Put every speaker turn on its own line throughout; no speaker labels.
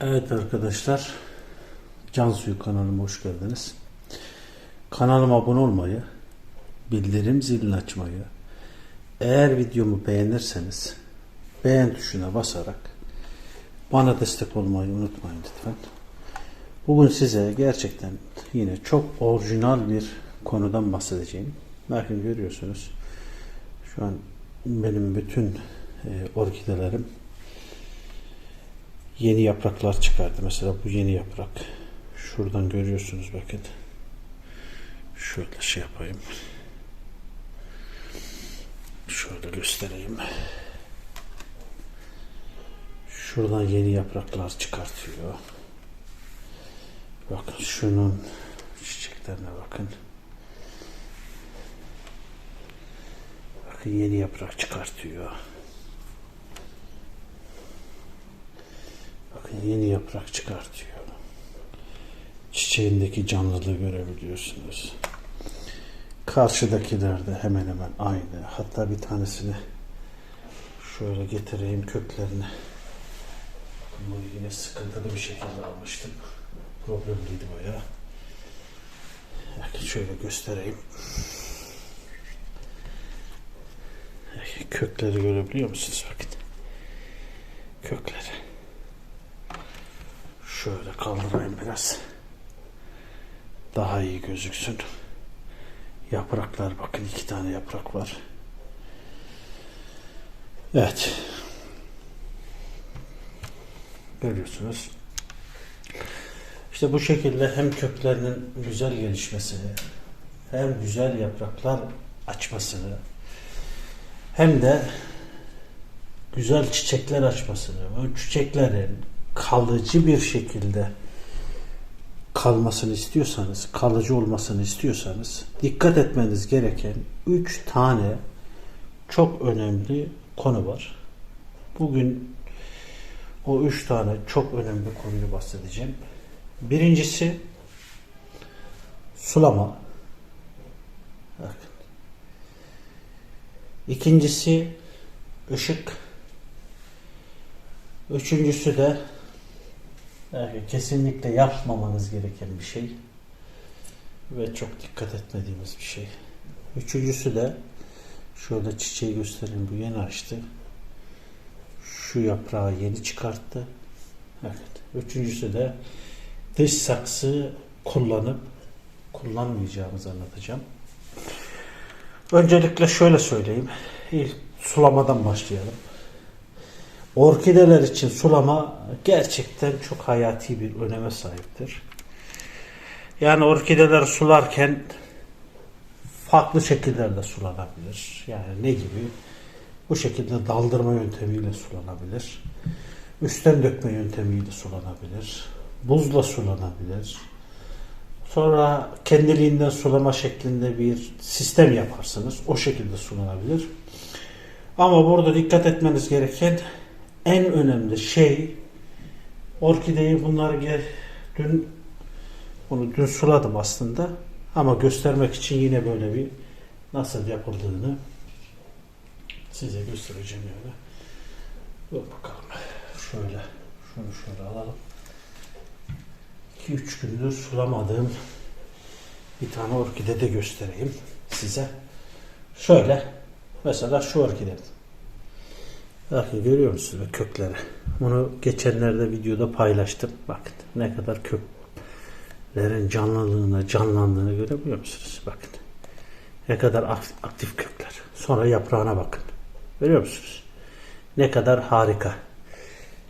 Evet arkadaşlar, Can Suyu kanalıma hoş geldiniz. Kanalıma abone olmayı, bildirim zilini açmayı, eğer videomu beğenirseniz beğen tuşuna basarak bana destek olmayı unutmayın lütfen. Bugün size gerçekten yine çok orijinal bir konudan bahsedeceğim. Bakın görüyorsunuz. Şu an benim bütün e, orkidelerim yeni yapraklar çıkardı. Mesela bu yeni yaprak. Şuradan görüyorsunuz bakın. Şöyle şey yapayım. Şöyle göstereyim. Şuradan yeni yapraklar çıkartıyor. Bakın şunun çiçeklerine bakın. Bakın yeni yaprak çıkartıyor. Yeni yaprak çıkartıyor. Çiçeğindeki canlılığı görebiliyorsunuz. Karşıdakiler de hemen hemen aynı. Hatta bir tanesini şöyle getireyim köklerini. Bunu yine sıkıntılı bir şekilde almıştım. Problemliydi bayağı. Bakın şöyle göstereyim. Kökleri görebiliyor musunuz? Bakın. Kökleri. Şöyle kaldırayım biraz. Daha iyi gözüksün. Yapraklar bakın iki tane yaprak var. Evet. Görüyorsunuz. İşte bu şekilde hem köklerinin güzel gelişmesini hem güzel yapraklar açmasını hem de güzel çiçekler açmasını, o çiçeklerin kalıcı bir şekilde kalmasını istiyorsanız, kalıcı olmasını istiyorsanız dikkat etmeniz gereken 3 tane çok önemli konu var. Bugün o 3 tane çok önemli konuyu bahsedeceğim. Birincisi sulama. Bakın. İkincisi ışık. Üçüncüsü de kesinlikle yapmamanız gereken bir şey ve çok dikkat etmediğimiz bir şey. Üçüncüsü de şurada çiçeği göstereyim bu yeni açtı. Şu yaprağı yeni çıkarttı. Evet. Üçüncüsü de dış saksı kullanıp kullanmayacağımızı anlatacağım. Öncelikle şöyle söyleyeyim. İlk sulamadan başlayalım. Orkideler için sulama gerçekten çok hayati bir öneme sahiptir. Yani orkideler sularken farklı şekillerde sulanabilir. Yani ne gibi? Bu şekilde daldırma yöntemiyle sulanabilir. Üstten dökme yöntemiyle sulanabilir. Buzla sulanabilir. Sonra kendiliğinden sulama şeklinde bir sistem yaparsınız. O şekilde sulanabilir. Ama burada dikkat etmeniz gereken en önemli şey orkideyi bunları gel dün bunu dün suladım aslında ama göstermek için yine böyle bir nasıl yapıldığını size göstereceğim yani. Dur bakalım. Şöyle şunu şöyle alalım. 2-3 gündür sulamadığım bir tane orkide de göstereyim size. Şöyle mesela şu orkide. Bakın görüyor musunuz kökleri? Bunu geçenlerde videoda paylaştım. Bakın ne kadar köklerin canlılığına, canlandığını görebiliyor musunuz? Bakın. Ne kadar aktif kökler. Sonra yaprağına bakın. Görüyor musunuz? Ne kadar harika.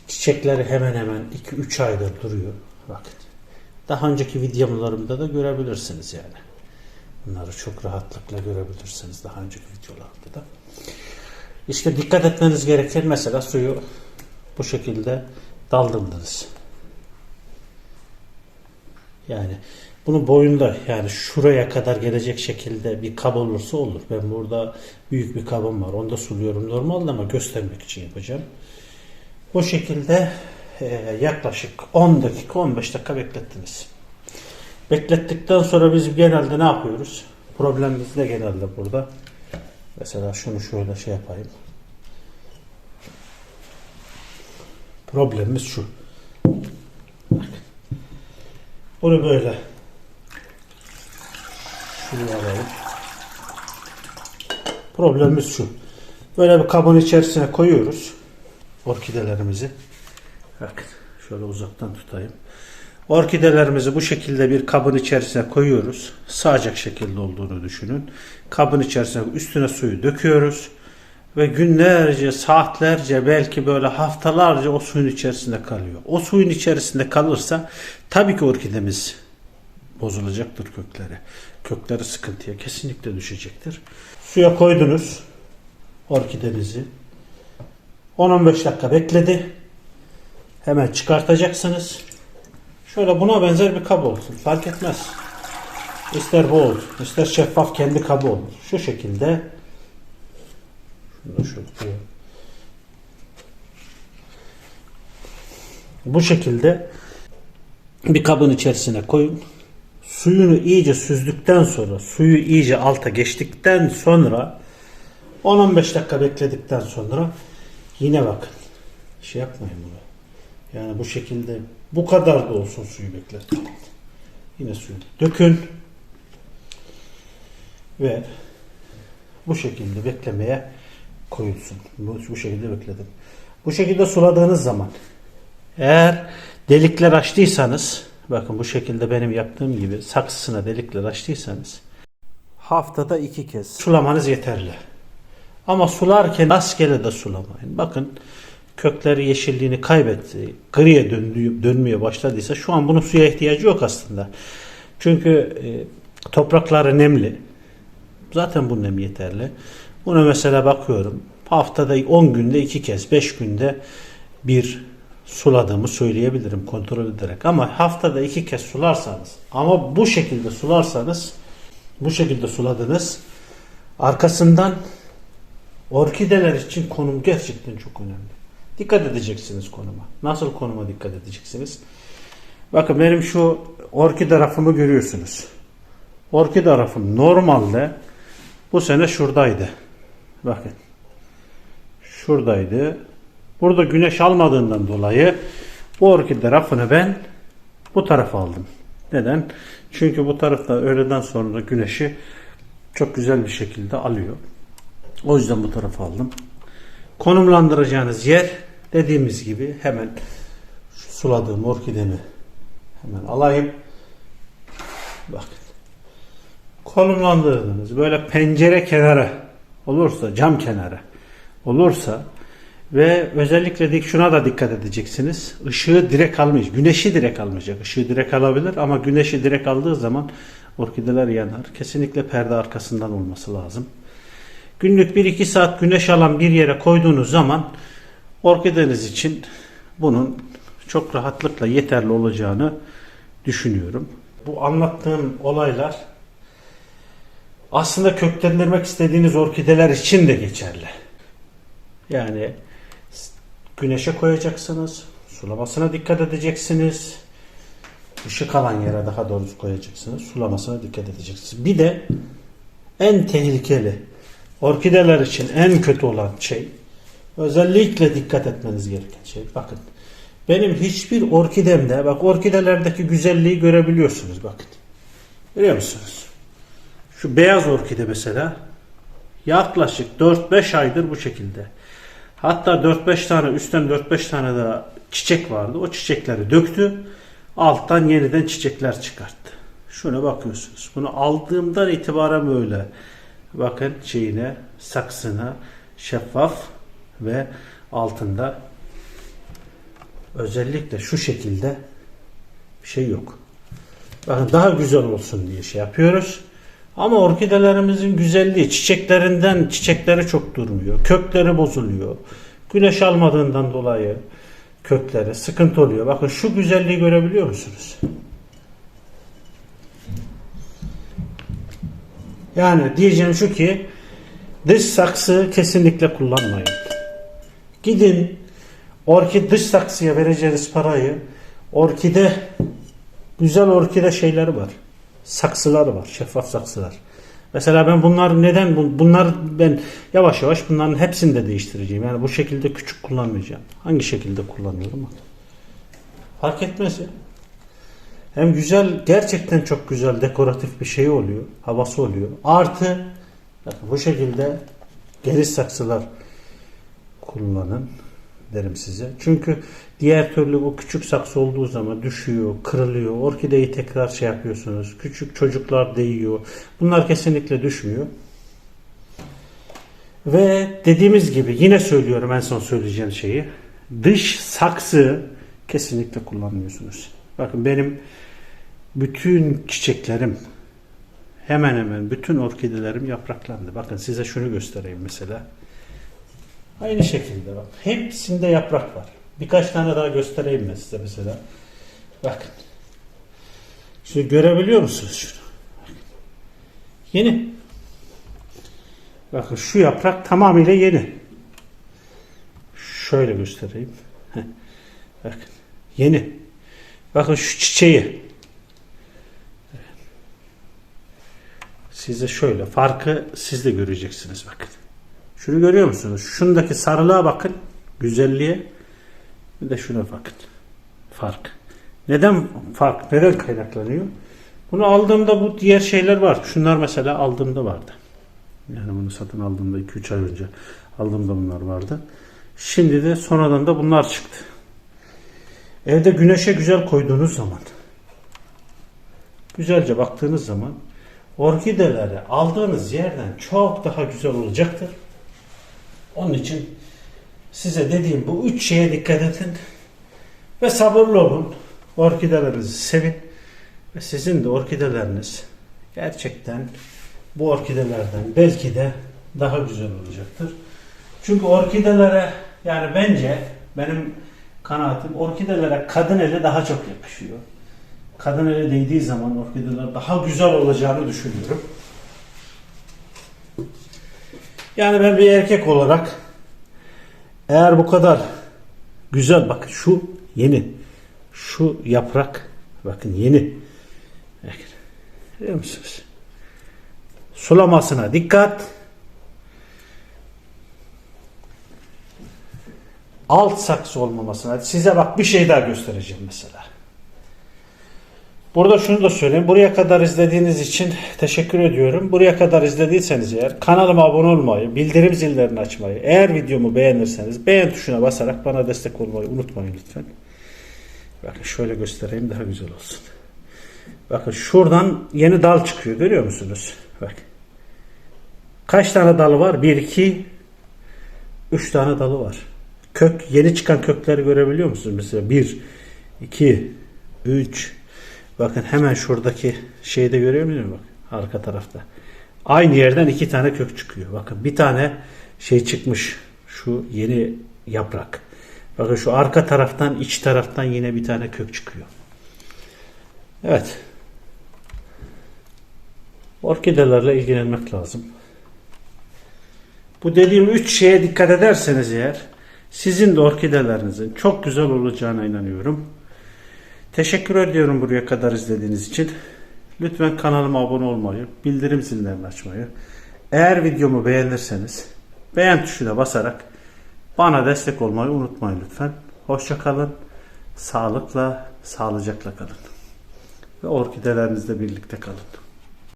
Çiçekleri hemen hemen 2-3 aydır duruyor. Bakın. Daha önceki videolarımda da görebilirsiniz yani. Bunları çok rahatlıkla görebilirsiniz daha önceki videolarımda da. İşte dikkat etmeniz gereken mesela suyu bu şekilde daldırdınız. Yani bunu boyunda yani şuraya kadar gelecek şekilde bir kab olursa olur. Ben burada büyük bir kabım var. Onda suluyorum normalde ama göstermek için yapacağım. Bu şekilde e, yaklaşık 10 dakika 15 dakika beklettiniz. Beklettikten sonra biz genelde ne yapıyoruz? Problemimiz de genelde burada. Mesela şunu şöyle şey yapayım. Problemimiz şu. Bunu böyle şuraya alalım. Problemimiz şu. Böyle bir kabın içerisine koyuyoruz orkidelerimizi. Bakın şöyle uzaktan tutayım. Orkidelerimizi bu şekilde bir kabın içerisine koyuyoruz. Sağacak şekilde olduğunu düşünün. Kabın içerisine üstüne suyu döküyoruz. Ve günlerce, saatlerce, belki böyle haftalarca o suyun içerisinde kalıyor. O suyun içerisinde kalırsa tabii ki orkidemiz bozulacaktır kökleri. Kökleri sıkıntıya kesinlikle düşecektir. Suya koydunuz orkidenizi. 10-15 dakika bekledi. Hemen çıkartacaksınız. Şöyle buna benzer bir kap olsun. Fark etmez. İster bu olur, ister şeffaf kendi kabı olur. Şu şekilde şunu da şöyle. Bu şekilde bir kabın içerisine koyun. Suyunu iyice süzdükten sonra, suyu iyice alta geçtikten sonra 10-15 dakika bekledikten sonra yine bakın. Şey yapmayın bunu. Yani bu şekilde bu kadar da olsun suyu bekletin. Yine suyu dökün. Ve bu şekilde beklemeye koyulsun. Bu, bu şekilde bekledim. Bu şekilde suladığınız zaman eğer delikler açtıysanız bakın bu şekilde benim yaptığım gibi saksısına delikler açtıysanız haftada iki kez sulamanız yeterli. Ama sularken rastgele de sulamayın. Bakın kökleri yeşilliğini kaybetti, griye döndüğü, dönmeye başladıysa şu an bunun suya ihtiyacı yok aslında. Çünkü e, toprakları nemli. Zaten bu nem yeterli. Buna mesela bakıyorum. Haftada 10 günde 2 kez, 5 günde bir suladığımı söyleyebilirim kontrol ederek. Ama haftada 2 kez sularsanız ama bu şekilde sularsanız bu şekilde suladınız arkasından orkideler için konum gerçekten çok önemli. Dikkat edeceksiniz konuma. Nasıl konuma dikkat edeceksiniz? Bakın benim şu orkide rafımı görüyorsunuz. Orkide rafım normalde bu sene şuradaydı. Bakın. Şuradaydı. Burada güneş almadığından dolayı bu orkide rafını ben bu tarafa aldım. Neden? Çünkü bu tarafta öğleden sonra güneşi çok güzel bir şekilde alıyor. O yüzden bu tarafa aldım. Konumlandıracağınız yer dediğimiz gibi hemen şu suladığım orkidemi hemen alayım. Bakın. Konumlandırdınız. Böyle pencere kenarı olursa, cam kenarı olursa ve özellikle dik şuna da dikkat edeceksiniz. Işığı direkt almayacak. Güneşi direkt almayacak. Işığı direkt alabilir ama güneşi direkt aldığı zaman orkideler yanar. Kesinlikle perde arkasından olması lazım. Günlük 1-2 saat güneş alan bir yere koyduğunuz zaman orkideniz için bunun çok rahatlıkla yeterli olacağını düşünüyorum. Bu anlattığım olaylar aslında köklendirmek istediğiniz orkideler için de geçerli. Yani güneşe koyacaksınız, sulamasına dikkat edeceksiniz. Işık alan yere daha doğrusu koyacaksınız. Sulamasına dikkat edeceksiniz. Bir de en tehlikeli orkideler için en kötü olan şey özellikle dikkat etmeniz gereken şey. Bakın benim hiçbir orkidemde bak orkidelerdeki güzelliği görebiliyorsunuz bakın. Görüyor musunuz? Şu beyaz orkide mesela yaklaşık 4-5 aydır bu şekilde. Hatta 4-5 tane üstten 4-5 tane daha çiçek vardı. O çiçekleri döktü. Alttan yeniden çiçekler çıkarttı. Şuna bakıyorsunuz. Bunu aldığımdan itibaren böyle. Bakın şeyine, saksına şeffaf ve altında özellikle şu şekilde bir şey yok. Bakın daha güzel olsun diye şey yapıyoruz. Ama orkidelerimizin güzelliği çiçeklerinden çiçekleri çok durmuyor. Kökleri bozuluyor. Güneş almadığından dolayı kökleri sıkıntı oluyor. Bakın şu güzelliği görebiliyor musunuz? Yani diyeceğim şu ki dış saksı kesinlikle kullanmayın. Gidin orkide dış saksıya vereceğiniz parayı orkide güzel orkide şeyleri var. Saksılar var. Şeffaf saksılar. Mesela ben bunlar neden bu- bunlar ben yavaş yavaş bunların hepsini de değiştireceğim. Yani bu şekilde küçük kullanmayacağım. Hangi şekilde kullanıyorum? Fark etmez ya. Hem güzel, gerçekten çok güzel dekoratif bir şey oluyor. Havası oluyor. Artı bakın bu şekilde geniş saksılar kullanın derim size. Çünkü diğer türlü bu küçük saksı olduğu zaman düşüyor, kırılıyor. Orkideyi tekrar şey yapıyorsunuz. Küçük çocuklar değiyor. Bunlar kesinlikle düşmüyor. Ve dediğimiz gibi yine söylüyorum en son söyleyeceğim şeyi. Dış saksı kesinlikle kullanmıyorsunuz. Bakın benim bütün çiçeklerim hemen hemen bütün orkidelerim yapraklandı. Bakın size şunu göstereyim mesela. Aynı şekilde bak. Hepsinde yaprak var. Birkaç tane daha göstereyim ben size mesela. Bakın. Şunu görebiliyor musunuz şunu? Yeni. Bakın şu yaprak tamamıyla yeni. Şöyle göstereyim. Heh. Bakın. Yeni. Bakın şu çiçeği. Size şöyle farkı siz de göreceksiniz bakın. Şunu görüyor musunuz? Şundaki sarılığa bakın. Güzelliğe. Bir de şuna bakın. Fark. Neden fark? Neden kaynaklanıyor? Bunu aldığımda bu diğer şeyler var. Şunlar mesela aldığımda vardı. Yani bunu satın aldığımda 2-3 ay önce aldığımda bunlar vardı. Şimdi de sonradan da bunlar çıktı. Evde güneşe güzel koyduğunuz zaman güzelce baktığınız zaman orkideleri aldığınız yerden çok daha güzel olacaktır. Onun için size dediğim bu üç şeye dikkat edin ve sabırlı olun. Orkidelerinizi sevin ve sizin de orkideleriniz gerçekten bu orkidelerden belki de daha güzel olacaktır. Çünkü orkidelere yani bence benim kanaatim orkidelere kadın eli daha çok yakışıyor. Kadın eli değdiği zaman orkideler daha güzel olacağını düşünüyorum. Yani ben bir erkek olarak eğer bu kadar güzel bakın şu yeni şu yaprak bakın yeni bakın görüyor musunuz? Sulamasına dikkat. Alt saksı olmamasına. Size bak bir şey daha göstereceğim mesela. Burada şunu da söyleyeyim. Buraya kadar izlediğiniz için teşekkür ediyorum. Buraya kadar izlediyseniz eğer kanalıma abone olmayı, bildirim zillerini açmayı, eğer videomu beğenirseniz beğen tuşuna basarak bana destek olmayı unutmayın lütfen. Bakın şöyle göstereyim daha güzel olsun. Bakın şuradan yeni dal çıkıyor görüyor musunuz? Bak. Kaç tane dalı var? 1, 2, 3 tane dalı var. Kök, yeni çıkan kökleri görebiliyor musunuz? Mesela 1, 2, 3, bakın hemen şuradaki şeyi de görüyor musunuz? Bak, arka tarafta. Aynı yerden iki tane kök çıkıyor. Bakın bir tane şey çıkmış. Şu yeni yaprak. Bakın şu arka taraftan, iç taraftan yine bir tane kök çıkıyor. Evet. Orkidelerle ilgilenmek lazım. Bu dediğim üç şeye dikkat ederseniz eğer sizin de orkidelerinizin çok güzel olacağına inanıyorum. Teşekkür ediyorum buraya kadar izlediğiniz için. Lütfen kanalıma abone olmayı, bildirim zillerini açmayı. Eğer videomu beğenirseniz beğen tuşuna basarak bana destek olmayı unutmayın lütfen. Hoşça kalın. Sağlıkla, sağlıcakla kalın. Ve orkidelerinizle birlikte kalın.